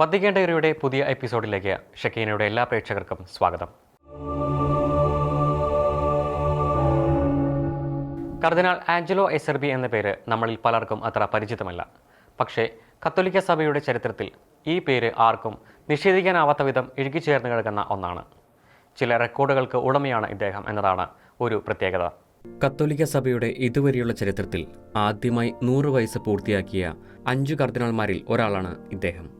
വത്തിക്കേണ്ടവരുടെ പുതിയ എപ്പിസോഡിലേക്ക് ഷക്കീനയുടെ എല്ലാ പ്രേക്ഷകർക്കും സ്വാഗതം. കർദിനാൾ ആഞ്ചലോ എസർബി എന്ന പേര് നമ്മളിൽ പലർക്കും അത്ര പരിചിതമല്ല. പക്ഷേ കത്തോലിക്ക സഭയുടെ ചരിത്രത്തിൽ ഈ പേര് ആർക്കും നിഷേധിക്കാനാവാത്ത വിധം ഇഴുകിച്ചേർന്ന് കിടക്കുന്ന ഒന്നാണ്. ചില റെക്കോർഡുകൾക്ക് ഉടമയാണ് ഇദ്ദേഹം എന്നതാണ് ഒരു പ്രത്യേകത. കത്തോലിക്ക സഭയുടെ ഇതുവരെയുള്ള ചരിത്രത്തിൽ ആദ്യമായി നൂറ് വയസ്സ് പൂർത്തിയാക്കിയ അഞ്ചു കർദിനാൾമാരിൽ ഒരാളാണ് ഇദ്ദേഹം.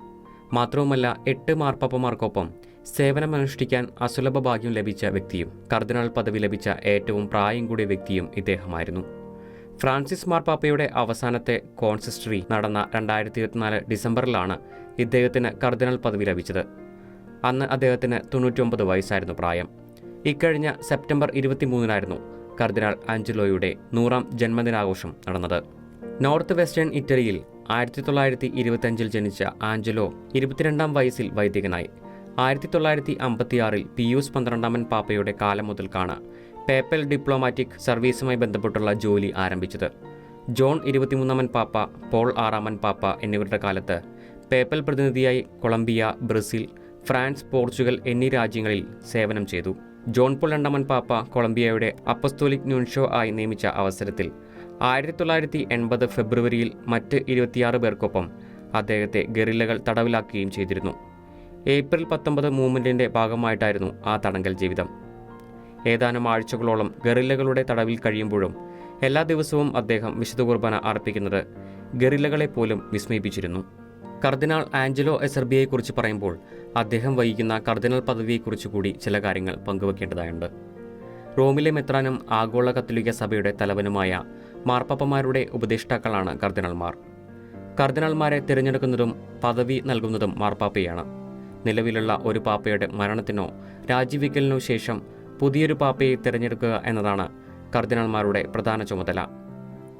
മാത്രവുമല്ല എട്ട് മാർപ്പാപ്പമാർക്കൊപ്പം സേവനമനുഷ്ഠിക്കാൻ അസുലഭ ഭാഗ്യം ലഭിച്ച വ്യക്തിയും കർദിനാൾ പദവി ലഭിച്ച ഏറ്റവും പ്രായം കൂടിയ വ്യക്തിയും ഇദ്ദേഹമായിരുന്നു. ഫ്രാൻസിസ് മാർപ്പാപ്പയുടെ അവസാനത്തെ കോൺസിസ്റ്ററി നടന്ന രണ്ടായിരത്തി ഇരുപത്തിനാല് ഡിസംബറിലാണ് ഇദ്ദേഹത്തിന് കർദിനാൾ പദവി ലഭിച്ചത്. അന്ന് അദ്ദേഹത്തിന് തൊണ്ണൂറ്റൊമ്പത് വയസ്സായിരുന്നു പ്രായം. ഇക്കഴിഞ്ഞ സെപ്റ്റംബർ ഇരുപത്തിമൂന്നിനായിരുന്നു കർദിനാൾ ആഞ്ചലോയുടെ നൂറാം ജന്മദിനാഘോഷം നടന്നത്. നോർത്ത് വെസ്റ്റേൺ ഇറ്റലിയിൽ ആയിരത്തി തൊള്ളായിരത്തി ഇരുപത്തഞ്ചിൽ ജനിച്ച ആഞ്ചലോ ഇരുപത്തിരണ്ടാം വയസ്സിൽ വൈദികനായി. ആയിരത്തി തൊള്ളായിരത്തി അമ്പത്തിയാറിൽ പിയൂസ് പന്ത്രണ്ടാമൻ പാപ്പയുടെ കാലം മുതൽക്കാണ് പേപ്പൽ ഡിപ്ലോമാറ്റിക് സർവീസുമായി ബന്ധപ്പെട്ടുള്ള ജോലി ആരംഭിച്ചത്. ജോൺ ഇരുപത്തിമൂന്നാമൻ പാപ്പ പോൾ ആറാമൻ പാപ്പ എന്നിവരുടെ കാലത്ത് പേപ്പൽ പ്രതിനിധിയായി കൊളംബിയ ബ്രസീൽ ഫ്രാൻസ് പോർച്ചുഗൽ എന്നീ രാജ്യങ്ങളിൽ സേവനം ചെയ്തു. ജോൺ പോൾ രണ്ടാമൻ പാപ്പ കൊളംബിയയുടെ അപ്പസ്തോലിക് ന്യൂൻഷോ ആയി നിയമിച്ച അവസരത്തിൽ ആയിരത്തി തൊള്ളായിരത്തി എൺപത് ഫെബ്രുവരിയിൽ മറ്റ് ഇരുപത്തിയാറ് പേർക്കൊപ്പം അദ്ദേഹത്തെ ഗറില്ലകൾ തടവിലാക്കുകയും ചെയ്തിരുന്നു. ഏപ്രിൽ പത്തൊമ്പത് മൂവ്മെന്റിന്റെ ഭാഗമായിട്ടായിരുന്നു ആ തടങ്കൽ ജീവിതം. ഏതാനും ആഴ്ചകളോളം ഗറില്ലകളുടെ തടവിൽ കഴിയുമ്പോഴും എല്ലാ ദിവസവും അദ്ദേഹം വിശുദ്ധ കുർബാന അർപ്പിക്കുന്നത് ഗറില്ലകളെ പോലും വിസ്മയിപ്പിച്ചിരുന്നു. കർദിനാൾ ആഞ്ചലോ എസർബിയെക്കുറിച്ച് പറയുമ്പോൾ അദ്ദേഹം വഹിക്കുന്ന കർദിനാൾ പദവിയെക്കുറിച്ച് കൂടി ചില കാര്യങ്ങൾ പങ്കുവെക്കേണ്ടതായുണ്ട്. റോമിലെ മെത്രാനും ആഗോള കത്തോലിക്ക സഭയുടെ തലവനുമായ മാർപ്പാപ്പമാരുടെ ഉപദേഷ്ടാക്കളാണ് കർദിനാൾമാർ. കർദിനാൾമാരെ തിരഞ്ഞെടുക്കുന്നതും പദവി നൽകുന്നതും മാർപ്പാപ്പയാണ്. നിലവിലുള്ള ഒരു പാപ്പയുടെ മരണത്തിനോ രാജിവെക്കലിനോ ശേഷം പുതിയൊരു പാപ്പയെ തിരഞ്ഞെടുക്കുക എന്നതാണ് കർദിനാൾമാരുടെ പ്രധാന ചുമതല.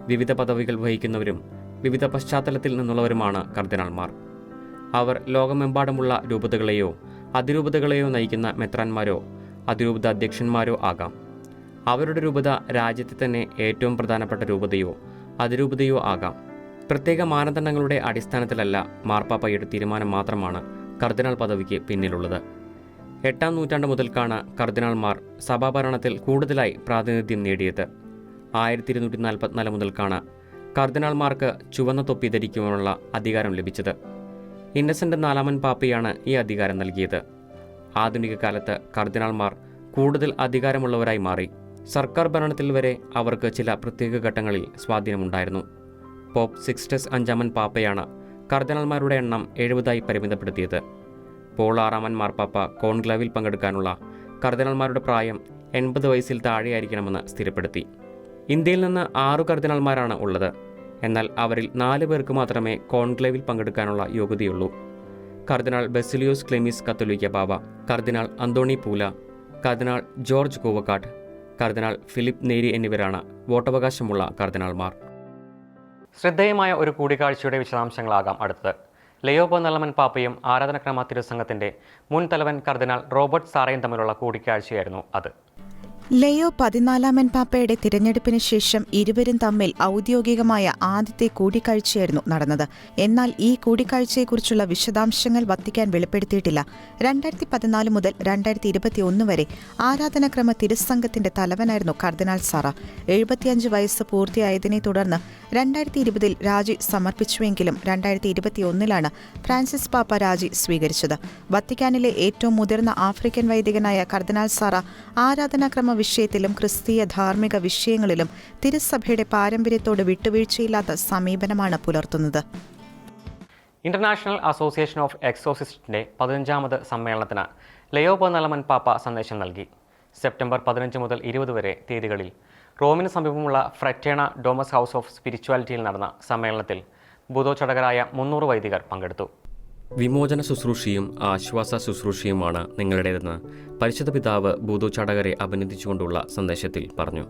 വിവിധ പദവികൾ വഹിക്കുന്നവരും വിവിധ പശ്ചാത്തലത്തിൽ നിന്നുള്ളവരുമാണ് കർദിനാൾമാർ. അവർ ലോകമെമ്പാടുമുള്ള രൂപതകളെയോ അതിരൂപതകളെയോ നയിക്കുന്ന മെത്രാന്മാരോ അതിരൂപത അധ്യക്ഷന്മാരോ ആകാം. അവരുടെ രൂപത രാജ്യത്തെ തന്നെ ഏറ്റവും പ്രധാനപ്പെട്ട രൂപതയോ അതിരൂപതയോ ആകാം. പ്രത്യേക മാനദണ്ഡങ്ങളുടെ അടിസ്ഥാനത്തിലല്ല മാർപ്പാപ്പയുടെ തീരുമാനം മാത്രമാണ് കർദിനാൾ പദവിക്ക് പിന്നിലുള്ളത്. എട്ടാം നൂറ്റാണ്ട് മുതൽക്കാണ് കർദിനാൾമാർ സഭാഭരണത്തിൽ കൂടുതലായി പ്രാതിനിധ്യം നേടിയത്. ആയിരത്തി ഇരുന്നൂറ്റി നാൽപ്പത്തിനാല് മുതൽക്കാണ് കർദിനാൾമാർക്ക് ചുവന്ന തൊപ്പി ധരിക്കുവാനുള്ള അധികാരം ലഭിച്ചത്. ഇന്നസെന്റ് നാലാമൻ പാപ്പയാണ് ഈ അധികാരം നൽകിയത്. ആധുനിക കാലത്ത് കർദിനാൾമാർ കൂടുതൽ അധികാരമുള്ളവരായി മാറി. സർക്കാർ ഭരണത്തിൽ വരെ അവർക്ക് ചില പ്രത്യേക ഘട്ടങ്ങളിൽ സ്വാധീനമുണ്ടായിരുന്നു. പോപ്പ് സിക്സ്റ്റസ് അഞ്ചാമൻ പാപ്പയാണ് കർദിനാൾമാരുടെ എണ്ണം എഴുപതായി പരിമിതപ്പെടുത്തിയത്. പോൾ ആറാമൻ മാർപ്പാപ്പ കോൺക്ലേവിൽ പങ്കെടുക്കാനുള്ള കർദിനാൾമാരുടെ പ്രായം എൺപത് വയസ്സിൽ താഴെയായിരിക്കണമെന്ന് സ്ഥിരപ്പെടുത്തി. ഇന്ത്യയിൽ നിന്ന് ആറു കർദിനാൾമാരാണ് ഉള്ളത്. എന്നാൽ അവരിൽ നാല് പേർക്ക് മാത്രമേ കോൺക്ലേവിൽ പങ്കെടുക്കാനുള്ള യോഗ്യതയുള്ളൂ. കർദിനാൾ ബെസിലിയോസ് ക്ലെമിസ് കത്തോലിക്ക ബാബ കർദിനാൾ അന്തോണി പൂല കർദിനാൾ ജോർജ് കൂവക്കാട്ട് കർദിനാൾ ഫിലിപ്പ് നേരി എന്നിവരാണ് വോട്ടവകാശമുള്ള കർദിനാൾമാർ. ശ്രദ്ധേയമായ ഒരു കൂടിക്കാഴ്ചയുടെ വിശദാംശങ്ങളാകാം അടുത്തത്. ലയോബോ നല്ലമൻ പാപ്പയും ആരാധനക്രമ തിരുസംഘത്തിന്റെ മുൻ തലവൻ കർദിനാൾ റോബർട്ട് സാറയും തമ്മിലുള്ള കൂടിക്കാഴ്ചയായിരുന്നു അത്. ലയോ പതിനാലാമൻ പാപ്പയുടെ തിരഞ്ഞെടുപ്പിന് ശേഷം ഇരുവരും തമ്മിൽ ഔദ്യോഗികമായ ആദ്യത്തെ കൂടിക്കാഴ്ചയായിരുന്നു നടന്നത്. എന്നാൽ ഈ കൂടിക്കാഴ്ചയെക്കുറിച്ചുള്ള വിശദാംശങ്ങൾ വത്തിക്കാൻ വെളിപ്പെടുത്തിയിട്ടില്ല. രണ്ടായിരത്തി പതിനാല് മുതൽ രണ്ടായിരത്തി ഇരുപത്തിയൊന്ന് വരെ ആരാധനാക്രമ തിരുസംഘത്തിന്റെ തലവനായിരുന്നു കർദിനാൾ സാറ. എഴുപത്തിയഞ്ച് വയസ്സ് പൂർത്തിയായതിനെ തുടർന്ന് രണ്ടായിരത്തി ഇരുപതിൽ രാജി സമർപ്പിച്ചുവെങ്കിലും രണ്ടായിരത്തി ഇരുപത്തിയൊന്നിലാണ് ഫ്രാൻസിസ് പാപ്പ രാജി സ്വീകരിച്ചത്. വത്തിക്കാനിലെ ഏറ്റവും മുതിർന്ന ആഫ്രിക്കൻ വൈദികനായ കർദിനാൾ സാറ ആരാധനാക്രമ വിഷയത്തിലും ക്രിസ്തീയ ധാർമ്മിക വിഷയങ്ങളിലും തിരുസഭയുടെ പാരമ്പര്യത്തോട് വിട്ടുവീഴ്ചയില്ലാത്ത സമീപനമാണ് പുലർത്തുന്നത്. ഇന്റർനാഷണൽ അസോസിയേഷൻ ഓഫ് എക്സോസിസ്റ്റിന്റെ പതിനഞ്ചാമത് സമ്മേളനത്തിന് ലയോ പൊന്നലമൻ പാപ്പ സന്ദേശം നൽകി. സെപ്റ്റംബർ പതിനഞ്ച് മുതൽ ഇരുപത് വരെ തീയതികളിൽ റോമിന് സമീപമുള്ള ഫ്രറ്റേണ ഡോമസ് ഹൗസ് ഓഫ് സ്പിരിച്വാലിറ്റിയിൽ നടന്ന സമ്മേളനത്തിൽ ബുധോചടകരായ മുന്നൂറ് വൈദികർ പങ്കെടുത്തു. വിമോചന ശുശ്രൂഷയും ആശ്വാസ ശുശ്രൂഷയുമാണ് നിങ്ങളുടേതെന്ന് പരിശുദ്ധ പിതാവ് ബൂതു ചടകരെ അഭിനന്ദിച്ചുകൊണ്ടുള്ള സന്ദേശത്തിൽ പറഞ്ഞു.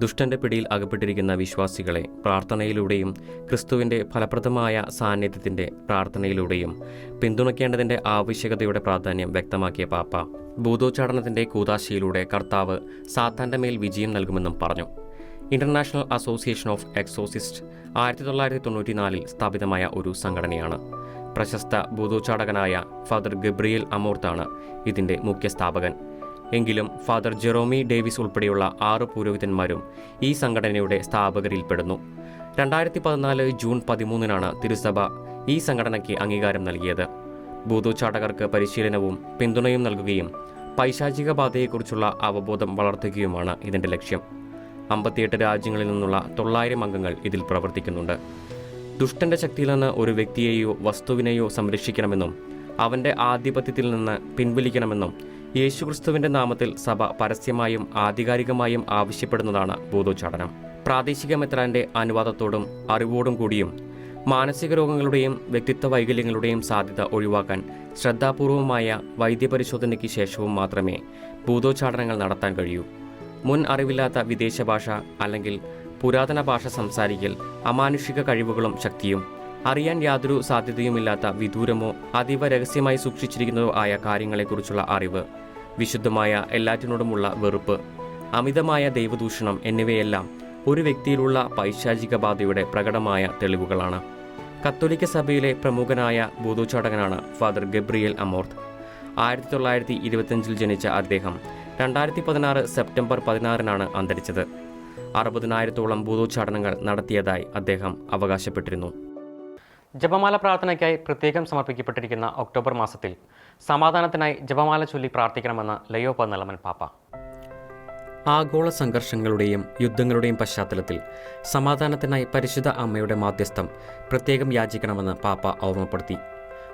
ദുഷ്ടന്റെ പിടിയിൽ അകപ്പെട്ടിരിക്കുന്ന വിശ്വാസികളെ പ്രാർത്ഥനയിലൂടെയും ക്രിസ്തുവിന്റെ ഫലപ്രദമായ സാന്നിധ്യത്തിന്റെ പ്രാർത്ഥനയിലൂടെയും പിന്തുണയ്ക്കേണ്ടതിന്റെ ആവശ്യകതയുടെ പ്രാധാന്യം വ്യക്തമാക്കിയ പാപ്പ ഭൂതോച്ചാടനത്തിന്റെ കൂതാശയിലൂടെ കർത്താവ് സാത്താന്റെ മേൽ വിജയം നൽകുമെന്നും പറഞ്ഞു. ഇന്റർനാഷണൽ അസോസിയേഷൻ ഓഫ് എക്സോസിസ്റ്റ് ആയിരത്തി തൊള്ളായിരത്തി തൊണ്ണൂറ്റിനാലിൽ സ്ഥാപിതമായ ഒരു സംഘടനയാണ്. പ്രശസ്ത ഭൂതോച്ചാടകനായ ഫാദർ ഗബ്രിയേൽ അമോർത്താണ് ഇതിന്റെ മുഖ്യ സ്ഥാപകൻ. എങ്കിലും ഫാദർ ജെറോമി ഡേവിസ് ഉൾപ്പെടെയുള്ള ആറ് പുരോഹിതന്മാരും ഈ സംഘടനയുടെ സ്ഥാപകരിൽപ്പെടുന്നു. രണ്ടായിരത്തി പതിനാല് ജൂൺ പതിമൂന്നിനാണ് തിരുസഭ ഈ സംഘടനയ്ക്ക് അംഗീകാരം നൽകിയത്. ഭൂതോച്ചാടകർക്ക് പരിശീലനവും പിന്തുണയും നൽകുകയും പൈശാചിക ബാധയെക്കുറിച്ചുള്ള അവബോധം വളർത്തുകയുമാണ് ഇതിന്റെ ലക്ഷ്യം. അമ്പത്തിയെട്ട് രാജ്യങ്ങളിൽ നിന്നുള്ള തൊള്ളായിരം അംഗങ്ങൾ ഇതിൽ പ്രവർത്തിക്കുന്നുണ്ട്. ദുഷ്ടന്റെ ശക്തിയിൽ നിന്ന് ഒരു വ്യക്തിയെയോ വസ്തുവിനെയോ സംരക്ഷിക്കണമെന്നും അവന്റെ ആധിപത്യത്തിൽ നിന്ന് പിൻവലിക്കണമെന്നും യേശുക്രിസ്തുവിന്റെ നാമത്തിൽ സഭ പരസ്യമായും ആധികാരികമായും ആവശ്യപ്പെടുന്നതാണ് ബോധോച്ചാടനം. പ്രാദേശിക മെത്രാന്റെ അനുവാദത്തോടും അറിവോടും കൂടിയും മാനസിക രോഗങ്ങളുടെയും വ്യക്തിത്വ വൈകല്യങ്ങളുടെയും സാധ്യത ഒഴിവാക്കാൻ ശ്രദ്ധാപൂർവമായ വൈദ്യപരിശോധനയ്ക്ക് ശേഷവും മാത്രമേ ഭൂതോച്ചാടനങ്ങൾ നടത്താൻ കഴിയൂ. മുൻ അറിവില്ലാത്ത വിദേശ ഭാഷ അല്ലെങ്കിൽ പുരാതന ഭാഷ സംസാരിക്കൽ അമാനുഷിക കഴിവുകളും ശക്തിയും. അറിയാൻ യാതൊരു സാധ്യതയുമില്ലാത്ത വിദൂരമോ അതീവ രഹസ്യമായി സൂക്ഷിച്ചിരിക്കുന്നതോ ആയ കാര്യങ്ങളെക്കുറിച്ചുള്ള അറിവ് വിശുദ്ധമായ എല്ലാറ്റിനോടുമുള്ള വെറുപ്പ് അമിതമായ ദൈവദൂഷണം എന്നിവയെല്ലാം ഒരു വ്യക്തിയിലുള്ള പൈശാചിക ബാധയുടെ പ്രകടമായ തെളിവുകളാണ്. കത്തോലിക്ക സഭയിലെ പ്രമുഖനായ ബോധോച്ചാടകനാണ് ഫാദർ ഗബ്രിയേൽ അമോർത്ത് ആയിരത്തി തൊള്ളായിരത്തി ഇരുപത്തിയഞ്ചിൽ ജനിച്ച അദ്ദേഹം രണ്ടായിരത്തി പതിനാറ് സെപ്റ്റംബർ പതിനാറിനാണ് അന്തരിച്ചത്. അറുപതിനായിരത്തോളം ഭൂതോച്ചാടനങ്ങൾ നടത്തിയതായി അദ്ദേഹം അവകാശപ്പെട്ടിരുന്നു. ജപമാല പ്രാർത്ഥനയ്ക്കായി പ്രത്യേകം സമർപ്പിക്കപ്പെട്ടിരിക്കുന്ന ഒക്ടോബർ മാസത്തിൽ സമാധാനത്തിനായി ജപമാല ചൊല്ലി പ്രാർത്ഥിക്കണമെന്ന് ലയോ പന്നലമൻ പാപ്പ. ആഗോള സംഘർഷങ്ങളുടെയും യുദ്ധങ്ങളുടെയും പശ്ചാത്തലത്തിൽ സമാധാനത്തിനായി പരിശുദ്ധ അമ്മയുടെ മാധ്യസ്ഥം പ്രത്യേകം യാചിക്കണമെന്ന് പാപ്പ ഓർമ്മപ്പെടുത്തി.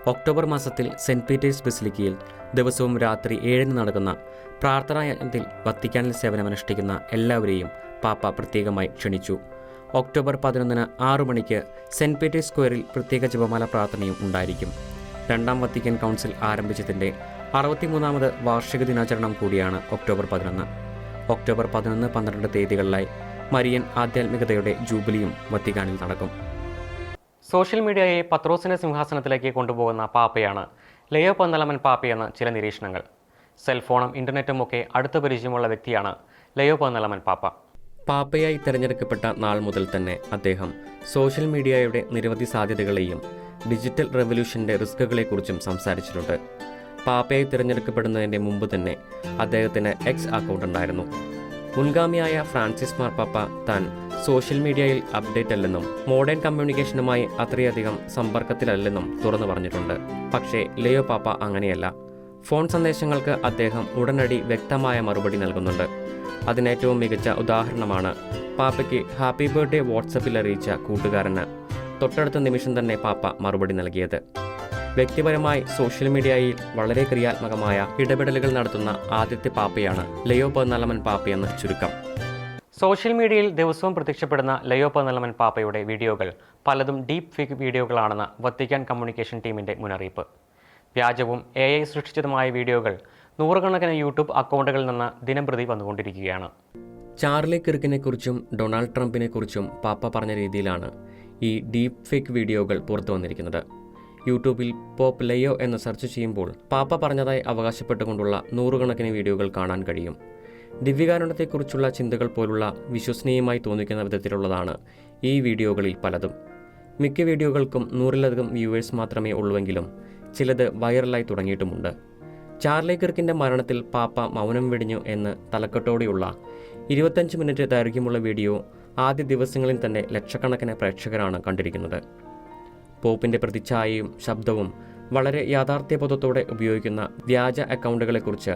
ഒക്ടോബർ മാസത്തിൽ സെന്റ് പീറ്റേഴ്സ് ബസിലിക്കയിൽ ദിവസവും രാത്രി ഏഴിന് നടക്കുന്ന പ്രാർത്ഥനാ യജ്ഞത്തിൽ വത്തിക്കാനിൽ സേവനമനുഷ്ഠിക്കുന്ന എല്ലാവരെയും പാപ്പ പ്രത്യേകമായി ക്ഷണിച്ചു. ഒക്ടോബർ പതിനൊന്നിന് ആറു മണിക്ക് സെന്റ് പീറ്റേഴ്സ് സ്ക്വയറിൽ പ്രത്യേക ജപമാല പ്രാർത്ഥനയും ഉണ്ടായിരിക്കും. രണ്ടാം വത്തിക്കൻ കൗൺസിൽ ആരംഭിച്ചതിന്റെ അറുപത്തിമൂന്നാമത് വാർഷിക ദിനാചരണം കൂടിയാണ് ഒക്ടോബർ പതിനൊന്ന്. ഒക്ടോബർ പതിനൊന്ന് പന്ത്രണ്ട് തീയതികളിലായി മരിയൻ ആധ്യാത്മികതയുടെ ജൂബിലിയും വത്തിക്കാനിൽ നടക്കും. സോഷ്യൽ മീഡിയയെ പത്രോസിന്റെ സിംഹാസനത്തിലേക്ക് കൊണ്ടുപോകുന്ന പാപ്പയാണ് ലയോ പന്തലമൻ പാപ്പയെന്ന് ചില നിരീക്ഷണങ്ങൾ. സെൽഫോണും ഇന്റർനെറ്റും ഒക്കെ അടുത്ത പരിചയമുള്ള വ്യക്തിയാണ് ലയോ പന്തലമൻ പാപ്പ. പാപ്പയായി തിരഞ്ഞെടുക്കപ്പെട്ട നാൾ മുതൽ തന്നെ അദ്ദേഹം സോഷ്യൽ മീഡിയയുടെ നിരവധി സാധ്യതകളെയും ഡിജിറ്റൽ റെവല്യൂഷന്റെ റിസ്കുകളെക്കുറിച്ചും സംസാരിച്ചിട്ടുണ്ട്. പാപ്പയായി തിരഞ്ഞെടുക്കപ്പെടുന്നതിന്റെ മുമ്പ് തന്നെ അദ്ദേഹത്തിന് എക്സ് അക്കൗണ്ട് ഉണ്ടായിരുന്നു. മുൻഗാമിയായ ഫ്രാൻസിസ് മാർപ്പാപ്പ താൻ സോഷ്യൽ മീഡിയയിൽ അപ്ഡേറ്റ് അല്ലെന്നും മോഡേൺ കമ്മ്യൂണിക്കേഷനുമായി അത്രയധികം സമ്പർക്കത്തിലല്ലെന്നും തുറന്നു പറഞ്ഞിട്ടുണ്ട്. പക്ഷേ ലിയോ പാപ്പ അങ്ങനെയല്ല. ഫോൺ സന്ദേശങ്ങൾക്ക് അദ്ദേഹം ഉടനടി വ്യക്തമായ മറുപടി നൽകുന്നുണ്ട്. അതിനേറ്റവും മികച്ച ഉദാഹരണമാണ്. പാപ്പയ്ക്ക് ഹാപ്പി ബർത്ത്ഡേ വാട്സപ്പിൽ അറിയിച്ച കൂട്ടുകാരന്. തൊട്ടടുത്ത നിമിഷം തന്നെ പാപ്പ മറുപടി നൽകിയത്. വ്യക്തിപരമായി സോഷ്യൽ മീഡിയയിൽ വളരെ ക്രിയാത്മകമായ ഇടപെടലുകൾ നടത്തുന്ന ആദ്യത്തെ പാപ്പയാണ് ലയോ പതിനാലമൻ പാപ്പയെന്ന് ചുരുക്കം. സോഷ്യൽ മീഡിയയിൽ ദിവസവും പ്രത്യക്ഷപ്പെടുന്ന ലയോ പതിനാലമൻ പാപ്പയുടെ വീഡിയോകൾ പലതും ഡീപ് ഫേക്ക് വീഡിയോകളാണെന്ന് വത്തിക്കാൻ കമ്മ്യൂണിക്കേഷൻ ടീമിന്റെ മുന്നറിയിപ്പ്. വ്യാജവും എ ഐ സൃഷ്ടിച്ചതുമായ വീഡിയോകൾ നൂറുകണക്കിന് യൂട്യൂബ് അക്കൗണ്ടുകളിൽ നിന്ന് ദിനംപ്രതി വന്നുകൊണ്ടിരിക്കുകയാണ്. ചാർലി കിർക്കിനെക്കുറിച്ചും ഡൊണാൾഡ് ട്രംപിനെക്കുറിച്ചും പാപ്പ പറഞ്ഞ രീതിയിലാണ് ഈ ഡീപ് ഫേക്ക് വീഡിയോകൾ പുറത്തു വന്നിരിക്കുന്നത്. യൂട്യൂബിൽ പോപ്പ് ലയോ എന്ന് സെർച്ച് ചെയ്യുമ്പോൾ പാപ്പ പറഞ്ഞതായി അവകാശപ്പെട്ടുകൊണ്ടുള്ള നൂറുകണക്കിന് വീഡിയോകൾ കാണാൻ കഴിയും. ദിവ്യകാരുണ്യത്തെക്കുറിച്ചുള്ള ചിന്തകൾ പോലുള്ള വിശ്വസനീയമായി തോന്നിക്കുന്ന വിധത്തിലുള്ളതാണ് ഈ വീഡിയോകളിൽ പലതും. മിക്ക വീഡിയോകൾക്കും നൂറിലധികം വ്യൂവേഴ്സ് മാത്രമേ ഉള്ളുവെങ്കിലും ചിലത് വൈറലായി തുടങ്ങിയിട്ടുമുണ്ട്. ചാർലി കിർക്കിന്റെ മരണത്തിൽ പാപ്പ മൗനം വെടിഞ്ഞു എന്ന് തലക്കെട്ടോടെയുള്ള ഇരുപത്തഞ്ച് മിനിറ്റ് ദൈർഘ്യമുള്ള വീഡിയോ ആദ്യ ദിവസങ്ങളിൽ തന്നെ ലക്ഷക്കണക്കിന് പ്രേക്ഷകരാണ് കണ്ടിരിക്കുന്നത്. പോപ്പിന്റെ പ്രതിച്ഛായയും ശബ്ദവും വളരെ യാഥാർത്ഥ്യബോധത്തോടെ ഉപയോഗിക്കുന്ന വ്യാജ അക്കൗണ്ടുകളെക്കുറിച്ച്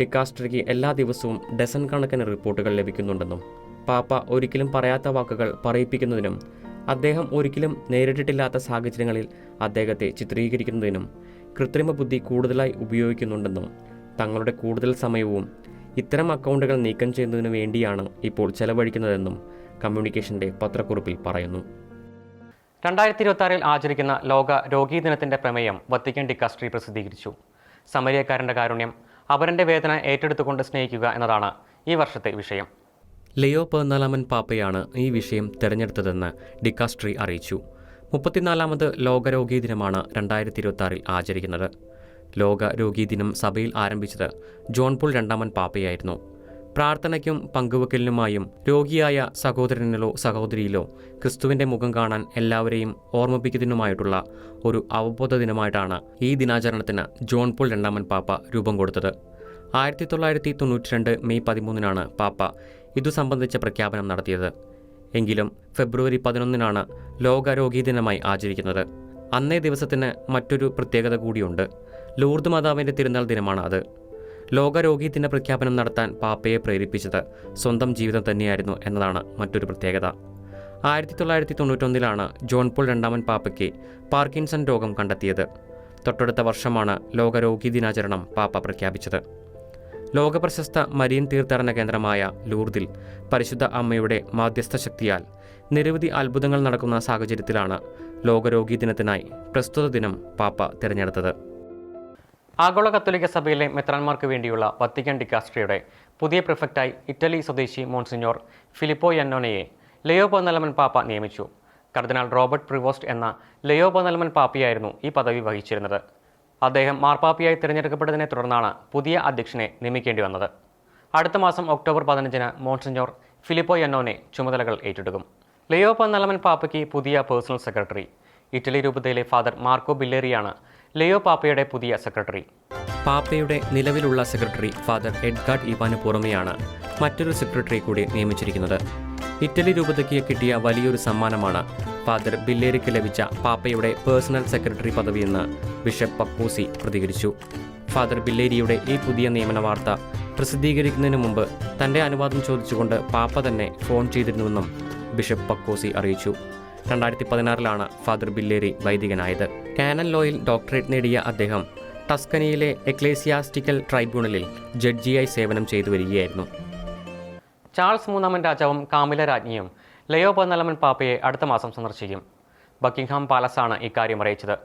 ഡിക്കാസ്ട്രിക്ക് എല്ലാ ദിവസവും ഡസൻ കണക്കിന് റിപ്പോർട്ടുകൾ ലഭിക്കുന്നുണ്ടെന്നും പാപ്പ ഒരിക്കലും പറയാത്ത വാക്കുകൾ പറയിപ്പിക്കുന്നതിനും അദ്ദേഹം ഒരിക്കലും നേരിട്ടിട്ടില്ലാത്ത സാഹചര്യങ്ങളിൽ അദ്ദേഹത്തെ ചിത്രീകരിക്കുന്നതിനും കൃത്രിമ ബുദ്ധി കൂടുതലായി ഉപയോഗിക്കുന്നുണ്ടെന്നും തങ്ങളുടെ കൂടുതൽ സമയവും ഇത്തരം അക്കൗണ്ടുകൾ നീക്കം ചെയ്യുന്നതിനു വേണ്ടിയാണ് ഇപ്പോൾ ചെലവഴിക്കുന്നതെന്നും കമ്മ്യൂണിക്കേഷന്റെ പത്രക്കുറിപ്പിൽ പറയുന്നു. രണ്ടായിരത്തി ഇരുപത്തി ആചരിക്കുന്ന ലോക രോഗീ ദിനത്തിന്റെ പ്രമേയം വത്തിക്കൻ ഡിക്കാസ്ട്രി പ്രസിദ്ധീകരിച്ചു. സമരിയക്കാരന്റെ കാരുണ്യം അവരന്റെ വേദന ഏറ്റെടുത്തുകൊണ്ട് സ്നേഹിക്കുക എന്നതാണ് ഈ വർഷത്തെ വിഷയം. ലിയോ പതിനാലാമൻ പാപ്പയാണ് ഈ വിഷയം തിരഞ്ഞെടുത്തതെന്ന് ഡിക്കാസ്ട്രി അറിയിച്ചു. മുപ്പത്തിനാലാമത് ലോകരോഗീ ദിനമാണ് രണ്ടായിരത്തി ഇരുപത്തി ആചരിക്കുന്നത്. ലോക രോഗീ ദിനം സഭയിൽ ആരംഭിച്ചത് ജോൺ പോൾ രണ്ടാമൻ പാപ്പയായിരുന്നു. പ്രാർത്ഥനയ്ക്കും പങ്കുവെക്കലിനുമായും രോഗിയായ സഹോദരനിലോ സഹോദരിയിലോ ക്രിസ്തുവിന്റെ മുഖം കാണാൻ എല്ലാവരെയും ഓർമ്മിപ്പിക്കുന്നതിനുമായിട്ടുള്ള ഒരു അവബോധ ദിനമായിട്ടാണ് ഈ ദിനാചരണത്തിന് ജോൺ പോൾ രണ്ടാമൻ പാപ്പ രൂപം കൊടുത്തത്. ആയിരത്തി തൊള്ളായിരത്തി തൊണ്ണൂറ്റി രണ്ട് മെയ് പതിമൂന്നിനാണ് പാപ്പ ഇതു സംബന്ധിച്ച പ്രഖ്യാപനം നടത്തിയത്. എങ്കിലും ഫെബ്രുവരി പതിനൊന്നിനാണ് ലോകാരോഗ്യ ദിനമായി ആചരിക്കുന്നത്. അന്നേ ദിവസത്തിന് മറ്റൊരു പ്രത്യേകത കൂടിയുണ്ട്. ലൂർദ് മാതാവിന്റെ തിരുനാൾ ദിനമാണ് അത്. ലോകാരോഗ്യ ദിന പ്രഖ്യാപനം നടത്താൻ പാപ്പയെ പ്രേരിപ്പിച്ചത് സ്വന്തം ജീവിതം തന്നെയായിരുന്നു എന്നതാണ് മറ്റൊരു പ്രത്യേകത. ആയിരത്തി തൊള്ളായിരത്തി തൊണ്ണൂറ്റൊന്നിലാണ് ജോൺ പോൾ രണ്ടാമൻ പാപ്പയ്ക്ക് പാർക്കിൻസൺ രോഗം കണ്ടെത്തിയത്. തൊട്ടടുത്ത വർഷമാണ് ലോകാരോഗ്യ ദിനാചരണം പാപ്പ പ്രഖ്യാപിച്ചത്. ലോകപ്രശസ്ത മരീൻ തീർത്ഥാടന കേന്ദ്രമായ ലൂർദിൽ പരിശുദ്ധ അമ്മയുടെ മാധ്യസ്ഥ ശക്തിയാൽ നിരവധി അത്ഭുതങ്ങൾ നടക്കുന്ന സാഹചര്യത്തിലാണ് ലോകരോഗി ദിനത്തിനായി പ്രസ്തുത ദിനം പാപ്പ തിരഞ്ഞെടുത്തത്. ആഗോള കത്തോലിക്ക സഭയിലെ മെത്രാന്മാർക്ക് വേണ്ടിയുള്ള വത്തിക്കാൻ ഡിക്കാസ്ട്രിയുടെ പുതിയ പ്രിഫക്റ്റായി ഇറ്റലി സ്വദേശി മോൺസിഞ്ഞോർ ഫിലിപ്പോ യന്നോനയെ ലയോ പന്നലമൻ പാപ്പ നിയമിച്ചു. കർദിനാൾ റോബർട്ട് പ്രിവോസ്റ്റ് എന്ന ലയോ പന്നലമൻ പാപ്പയായിരുന്നു ഈ പദവി വഹിച്ചിരുന്നത്. അദ്ദേഹം മാർപ്പാപ്പിയായി തിരഞ്ഞെടുക്കപ്പെട്ടതിനെ തുടർന്നാണ് പുതിയ അധ്യക്ഷനെ നിയമിക്കേണ്ടി വന്നത്. അടുത്ത മാസം ഒക്ടോബർ പതിനഞ്ചിന് മോൺസിഞ്ഞോർ ഫിലിപ്പോ യന്നോനെ ചുമതലകൾ ഏറ്റെടുക്കും. ലയോ പന്നലമൻ പാപ്പയ്ക്ക് പുതിയ പേഴ്സണൽ സെക്രട്ടറി. ഇറ്റലി രൂപതയിലെ ഫാദർ മാർക്കോ ബില്ലേറിയാണ് ലിയോ പാപ്പയുടെ പുതിയ സെക്രട്ടറി. പാപ്പയുടെ നിലവിലുള്ള സെക്രട്ടറി ഫാദർ എഡ്ഗാർഡ് ഇവാന് പുറമെയാണ് മറ്റൊരു സെക്രട്ടറി കൂടി നിയമിച്ചിരിക്കുന്നത്. ഇറ്റലി രൂപതയ്ക്ക് കിട്ടിയ വലിയൊരു സമ്മാനമാണ് ഫാദർ ബില്ലേരിക്ക് ലഭിച്ച പാപ്പയുടെ പേഴ്സണൽ സെക്രട്ടറി പദവിയെന്ന് ബിഷപ്പ് പക്കൂസി പ്രതികരിച്ചു. ഫാദർ ബില്ലേരിയുടെ ഈ പുതിയ നിയമന വാർത്ത പ്രസിദ്ധീകരിക്കുന്നതിന് മുമ്പ് തന്റെ അനുവാദം ചോദിച്ചുകൊണ്ട് പാപ്പ തന്നെ ഫോൺ ചെയ്തിരുന്നുവെന്നും ബിഷപ്പ് പക്കോസി അറിയിച്ചു. രണ്ടായിരത്തി പതിനാറിലാണ് ഫാദർ ബില്ലേരി വൈദികനായത്. കാനൻ ലോയിൽ ഡോക്ടറേറ്റ് നേടിയ അദ്ദേഹം ടസ്കനിയിലെ എക്ലേസിയാസ്റ്റിക്കൽ ട്രൈബ്യൂണലിൽ ജഡ്ജിയായി സേവനം ചെയ്തു വരികയായിരുന്നു. ചാൾസ് മൂന്നാമൻ രാജാവും കാമില രാജ്ഞിയും ലയോ പതിനാലാമൻ പാപ്പയെ അടുത്ത മാസം സന്ദർശിക്കും. ബക്കിംഗ്ഹാം പാലസാണ് ഇക്കാര്യം അറിയിച്ചത്.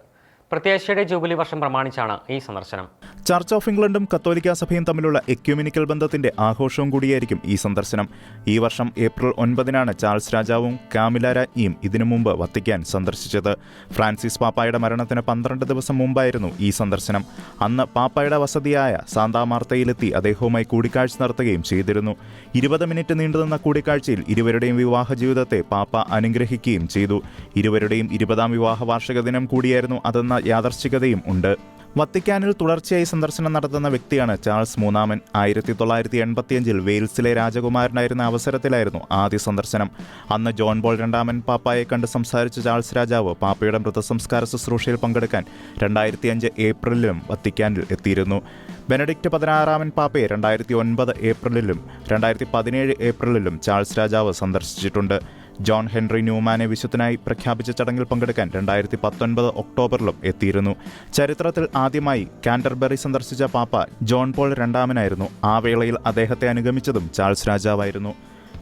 പ്രത്യാശയുടെ ജൂബിലി വർഷം പ്രമാണിച്ചാണ് ഈ സന്ദർശനം. ചർച്ച് ഓഫ് ഇംഗ്ലണ്ടും കത്തോലിക്ക സഭയും തമ്മിലുള്ള എക്യുമിനിക്കൽ ബന്ധത്തിന്റെ ആഘോഷവും കൂടിയായിരിക്കും ഈ സന്ദർശനം. ഈ വർഷം ഏപ്രിൽ ഒൻപതിനാണ് ചാൾസ് രാജാവും കാമില രാജ്ഞിയും ഇതിനു മുമ്പ് വത്തിക്കാൻ സന്ദർശിച്ചത്. ഫ്രാൻസിസ് പാപ്പായുടെ മരണത്തിന് പന്ത്രണ്ട് ദിവസം മുമ്പായിരുന്നു ഈ സന്ദർശനം. അന്ന് പാപ്പായുടെ വസതിയായ സാന്താമാർത്തയിലെത്തി അദ്ദേഹവുമായി കൂടിക്കാഴ്ച നടത്തുകയും ചെയ്തിരുന്നു. ഇരുപത് മിനിറ്റ് നീണ്ടുനിന്ന കൂടിക്കാഴ്ചയിൽ ഇരുവരുടെയും വിവാഹ ജീവിതത്തെ പാപ്പ അനുഗ്രഹിക്കുകയും ചെയ്തു. ഇരുവരുടെയും ഇരുപതാം വിവാഹ വാർഷിക ദിനം കൂടിയായിരുന്നു അതെന്ന യാദർച്ഛികതയും ഉണ്ട്. വത്തിക്കാനിൽ തുടർച്ചയായി സന്ദർശനം നടത്തുന്ന വ്യക്തിയാണ് ചാൾസ് മൂന്നാമൻ. ആയിരത്തി തൊള്ളായിരത്തി എൺപത്തിയഞ്ചിൽ വെയിൽസിലെ രാജകുമാരനായിരുന്ന അവസരത്തിലായിരുന്നു ആദ്യ സന്ദർശനം. അന്ന് ജോൺ ബോൾ രണ്ടാമൻ പാപ്പായെ കണ്ട് സംസാരിച്ച ചാൾസ് രാജാവ് പാപ്പയുടെ മൃതസംസ്കാര ശുശ്രൂഷയിൽ പങ്കെടുക്കാൻ രണ്ടായിരത്തി അഞ്ച് ഏപ്രിലിലും വത്തിക്കാനിൽ എത്തിയിരുന്നു. ബെനഡിക്റ്റ് പതിനാറാമൻ പാപ്പയെ രണ്ടായിരത്തി ഒൻപത് ഏപ്രിലിലും രണ്ടായിരത്തി പതിനേഴ് ഏപ്രിലിലും ചാൾസ് രാജാവ് സന്ദർശിച്ചിട്ടുണ്ട്. ജോൺ ഹെൻറി ന്യൂമാനെ വിശുദ്ധനായി പ്രഖ്യാപിച്ച ചടങ്ങിൽ പങ്കെടുക്കാൻ രണ്ടായിരത്തി പത്തൊൻപത് ഒക്ടോബറിലും എത്തിയിരുന്നു. ചരിത്രത്തിൽ ആദ്യമായി കാൻഡർബറി സന്ദർശിച്ച പാപ്പ ജോൺ പോൾ രണ്ടാമനായിരുന്നു. ആ വേളയിൽ അദ്ദേഹത്തെ അനുഗമിച്ചതും ചാൾസ് രാജാവായിരുന്നു.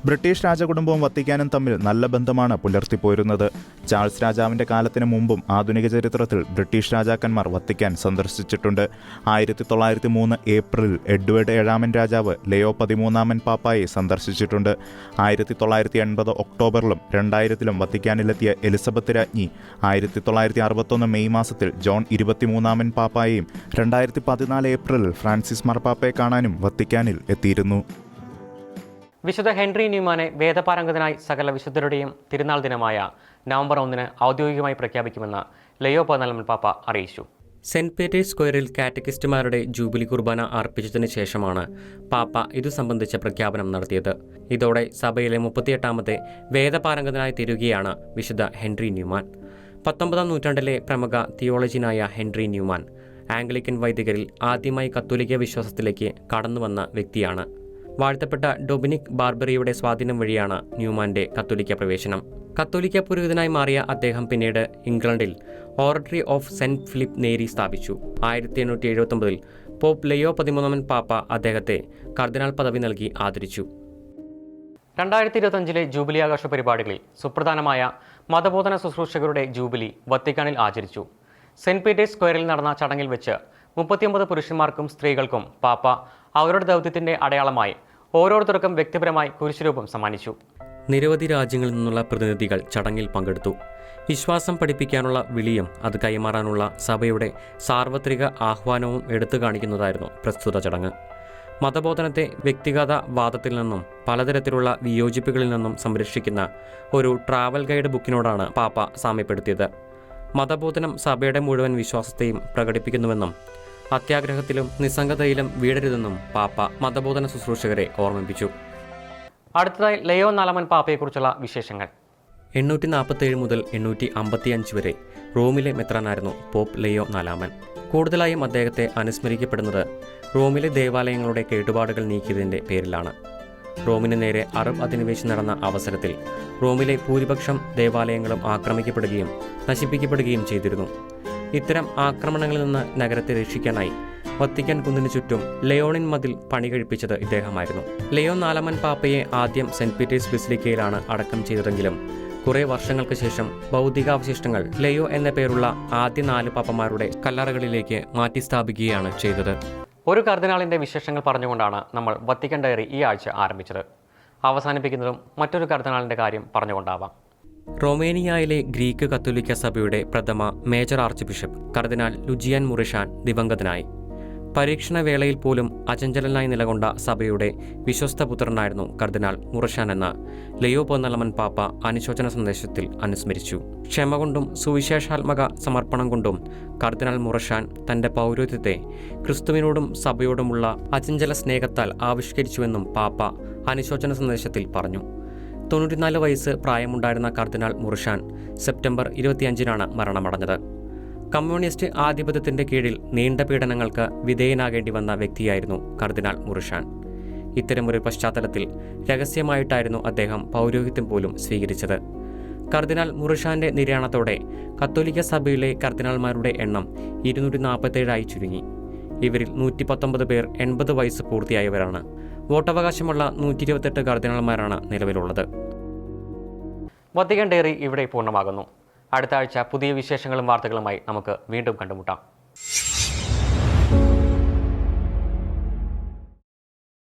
ബ്രിട്ടീഷ് രാജകുടുംബവും വത്തിക്കാനും തമ്മിൽ നല്ല ബന്ധമാണ് പുലർത്തിപ്പോയിരുന്നത്. ചാൾസ് രാജാവിന്റെ കാലത്തിന് മുമ്പും ആധുനിക ചരിത്രത്തിൽ ബ്രിട്ടീഷ് രാജാക്കന്മാർ വത്തിക്കാൻ സന്ദർശിച്ചിട്ടുണ്ട്. ആയിരത്തി തൊള്ളായിരത്തി മൂന്ന് ഏപ്രിലിൽ എഡ്വേർഡ് ഏഴാമൻ രാജാവ് ലയോ പതിമൂന്നാമൻ പാപ്പായെ സന്ദർശിച്ചിട്ടുണ്ട്. ആയിരത്തി തൊള്ളായിരത്തി എൺപത് ഒക്ടോബറിലും രണ്ടായിരത്തിലും വത്തിക്കാനിലെത്തിയ എലിസബത്ത് രാജ്ഞി ആയിരത്തി തൊള്ളായിരത്തി അറുപത്തൊന്ന് മെയ് മാസത്തിൽ ജോൺ ഇരുപത്തിമൂന്നാമൻ പാപ്പായെയും രണ്ടായിരത്തി പതിനാല് ഏപ്രിലിൽ ഫ്രാൻസിസ് മാർപ്പാപ്പയെ കാണാനും വത്തിക്കാനിൽ എത്തിയിരുന്നു. വിശുദ്ധ ഹെൻറി ന്യൂമാനെ വേദപാരംഗതനായി സകല വിശുദ്ധരുടെയും തിരുനാൾ ദിനമായ നവംബർ ഒന്നിന് ഔദ്യോഗികമായി പ്രഖ്യാപിക്കുമെന്ന് ലയോ പതിനാലാമൻ പാപ്പ അറിയിച്ചു. സെന്റ് പീറ്റേഴ്സ് സ്ക്വയറിൽ കാറ്റക്കിസ്റ്റുമാരുടെ ജൂബിലി കുർബാന അർപ്പിച്ചതിന് ശേഷമാണ് പാപ്പ ഇതു സംബന്ധിച്ച പ്രഖ്യാപനം നടത്തിയത്. ഇതോടെ സഭയിലെ മുപ്പത്തിയെട്ടാമത്തെ വേദപാരംഗതനായി തീരുകയാണ് വിശുദ്ധ ഹെൻറി ന്യൂമാൻ. പത്തൊമ്പതാം നൂറ്റാണ്ടിലെ പ്രമുഖ തിയോളജിനായ ഹെൻറി ന്യൂമാൻ ആംഗ്ലിക്കൻ വൈദികരിൽ ആദ്യമായി കത്തോലിക്ക വിശ്വാസത്തിലേക്ക് കടന്നുവന്ന വ്യക്തിയാണ്. വാഴ്ത്തപ്പെട്ട ഡൊമിനിക് ബാർബറിയുടെ സ്വാധീനം വഴിയാണ് ന്യൂമാന്റെ കത്തോലിക്ക പ്രവേശനം. കത്തോലിക്ക പുരോഹിതനായി മാറിയ അദ്ദേഹം പിന്നീട് ഇംഗ്ലണ്ടിൽ ഓറട്ടറി ഓഫ് സെന്റ് ഫിലിപ്പ് നേരി സ്ഥാപിച്ചു. ആയിരത്തി എണ്ണൂറ്റി എഴുപത്തി പോപ്പ് ലയോ പതിമൂന്നാമൻ പാപ്പ അദ്ദേഹത്തെ കർദിനാൾ പദവി നൽകി ആദരിച്ചു. രണ്ടായിരത്തി ഇരുപത്തഞ്ചിലെ ജൂബിലി ആഘോഷ പരിപാടികളിൽ സുപ്രധാനമായ മതബോധന ശുശ്രൂഷകരുടെ ജൂബിലി വത്തിക്കാനിൽ ആചരിച്ചു. സെന്റ് പീറ്റേഴ്സ് സ്ക്വയറിൽ നടന്ന ചടങ്ങിൽ വെച്ച് മുപ്പത്തിയൊമ്പത് പുരുഷന്മാർക്കും സ്ത്രീകൾക്കും പാപ്പ അവരുടെ ദൗത്യത്തിന്റെ അടയാളമായി ഓരോരുത്തർക്കും വ്യക്തിപരമായി കുരിശുരൂപം സമ്മാനിച്ചു. നിരവധി രാജ്യങ്ങളിൽ നിന്നുള്ള പ്രതിനിധികൾ ചടങ്ങിൽ പങ്കെടുത്തു. വിശ്വാസം പഠിപ്പിക്കാനുള്ള വിളിയും അത് കൈമാറാനുള്ള സഭയുടെ സാർവത്രിക ആഹ്വാനവും എടുത്തു കാണിക്കുന്നതായിരുന്നു പ്രസ്തുത ചടങ്ങ്. മതബോധനത്തെ വ്യക്തിഗത വാദത്തിൽ നിന്നും പലതരത്തിലുള്ള വിയോജിപ്പുകളിൽ നിന്നും സംരക്ഷിക്കുന്ന ഒരു ട്രാവൽ ഗൈഡ് ബുക്കിനോടാണ് പാപ്പ സാമ്യപ്പെടുത്തിയത്. മതബോധനം സഭയുടെ മുഴുവൻ വിശ്വാസത്തെയും പ്രകടിപ്പിക്കുന്നുവെന്നും അത്യാഗ്രഹത്തിലും നിസ്സംഗതയിലും വീടരുതെന്നും പാപ്പ മതബോധന ശുശ്രൂഷകരെ ഓർമ്മിപ്പിച്ചു. അടുത്തതായി ലയോ നാലമൻ പാപ്പയെക്കുറിച്ചുള്ള വിശേഷങ്ങൾ. എണ്ണൂറ്റി നാൽപ്പത്തേഴ് മുതൽ എണ്ണൂറ്റി അമ്പത്തിയഞ്ച് വരെ റോമിലെ മെത്രാനായിരുന്നു പോപ്പ് ലയോ നാലാമൻ. കൂടുതലായും അദ്ദേഹത്തെ അനുസ്മരിക്കപ്പെടുന്നത് റോമിലെ ദേവാലയങ്ങളുടെ കേടുപാടുകൾ നീക്കിയതിന്റെ പേരിലാണ്. റോമിന് നേരെ അറബ് അധിനിവേശം നടന്ന അവസരത്തിൽ റോമിലെ ഭൂരിപക്ഷം ദേവാലയങ്ങളും ആക്രമിക്കപ്പെടുകയും നശിപ്പിക്കപ്പെടുകയും ചെയ്തിരുന്നു. ഇത്തരം ആക്രമണങ്ങളിൽ നിന്ന് നഗരത്തെ രക്ഷിക്കാനായി വത്തിക്കാൻ കുന്നിന് ചുറ്റും ലയോണിൻ മതിൽ പണി കഴിപ്പിച്ചത് ഇദ്ദേഹമായിരുന്നു. ലയോ നാലാമൻ പാപ്പയെ ആദ്യം സെന്റ് പീറ്റേഴ്സ് ബിസിലിക്കയിലാണ് അടക്കം ചെയ്തതെങ്കിലും കുറേ വർഷങ്ങൾക്ക് ശേഷം ഭൗതികാവശിഷ്ടങ്ങൾ ലയോ എന്ന പേരുള്ള ആദ്യ നാല് പാപ്പമാരുടെ കല്ലറകളിലേക്ക് മാറ്റി സ്ഥാപിക്കുകയാണ് ചെയ്തത്. ഒരു കർദിനാളിന്റെ വിശേഷങ്ങൾ പറഞ്ഞുകൊണ്ടാണ് നമ്മൾ വത്തിക്കൻ ഡയറി ഈ ആഴ്ച ആരംഭിച്ചത്. അവസാനിപ്പിക്കുന്നതും മറ്റൊരു കർദിനാളിന്റെ കാര്യം പറഞ്ഞുകൊണ്ടാവാം. റൊമേനിയയിലെ ഗ്രീക്ക് കത്തോലിക്ക സഭയുടെ പ്രഥമ മേജർ ആർച്ച് ബിഷപ്പ് കർദിനാൾ ലുജിയാൻ മുറിഷാൻ ദിവംഗതനായി പരീക്ഷണ വേളയിൽ പോലും അചഞ്ചലനായി നിലകൊണ്ട സഭയുടെ വിശ്വസ്ത പുത്രനായിരുന്നു കർദിനാൾ മുറഷാൻ എന്ന ലയോ പൊന്നലമൻ പാപ്പ അനുശോചന സന്ദേശത്തിൽ അനുസ്മരിച്ചു. ക്ഷമ കൊണ്ടും സുവിശേഷാത്മക സമർപ്പണം കൊണ്ടും കർദിനാൾ മുറഷാൻ തന്റെ പൗരോഹിത്യത്തെ ക്രിസ്തുവിനോടും സഭയോടുമുള്ള അചഞ്ചല സ്നേഹത്താൽ ആവിഷ്കരിച്ചുവെന്നും പാപ്പ അനുശോചന സന്ദേശത്തിൽ പറഞ്ഞു. തൊണ്ണൂറ്റിനാല് വയസ്സ് പ്രായമുണ്ടായിരുന്ന കർദിനാൾ മുർഷാൻ സെപ്റ്റംബർ ഇരുപത്തിയഞ്ചിനാണ് മരണമടഞ്ഞത്. കമ്മ്യൂണിസ്റ്റ് ആധിപത്യത്തിന്റെ കീഴിൽ നീണ്ട പീഡനങ്ങൾക്ക് വിധേയനാകേണ്ടി വന്ന വ്യക്തിയായിരുന്നു കർദിനാൾ മുർഷാൻ. ഇത്തരമൊരു പശ്ചാത്തലത്തിൽ രഹസ്യമായിട്ടായിരുന്നു അദ്ദേഹം പൗരോഹിത്യം പോലും സ്വീകരിച്ചത്. കർദിനാൾ മുറിഷാന്റെ നിര്യാണത്തോടെ കത്തോലിക്ക സഭയിലെ കർദിനാൾമാരുടെ എണ്ണം ഇരുന്നൂറ്റി നാൽപ്പത്തേഴായി ചുരുങ്ങി. ഇവരിൽ നൂറ്റി പത്തൊമ്പത് പേർ എൺപത് വയസ്സ് പൂർത്തിയായവരാണ്. വോട്ടവകാശമുള്ള നൂറ്റി ഇരുപത്തെട്ട് കർദിനാൾമാരാണ് നിലവിലുള്ളത്. വത്തിക്കാൻ ഡയറി ഇവിടെ പൂർണമാകുന്നു. അടുത്ത ആഴ്ച പുതിയ വിശേഷങ്ങളും വാർത്തകളുമായി നമുക്ക് വീണ്ടും കണ്ടുമുട്ടാം.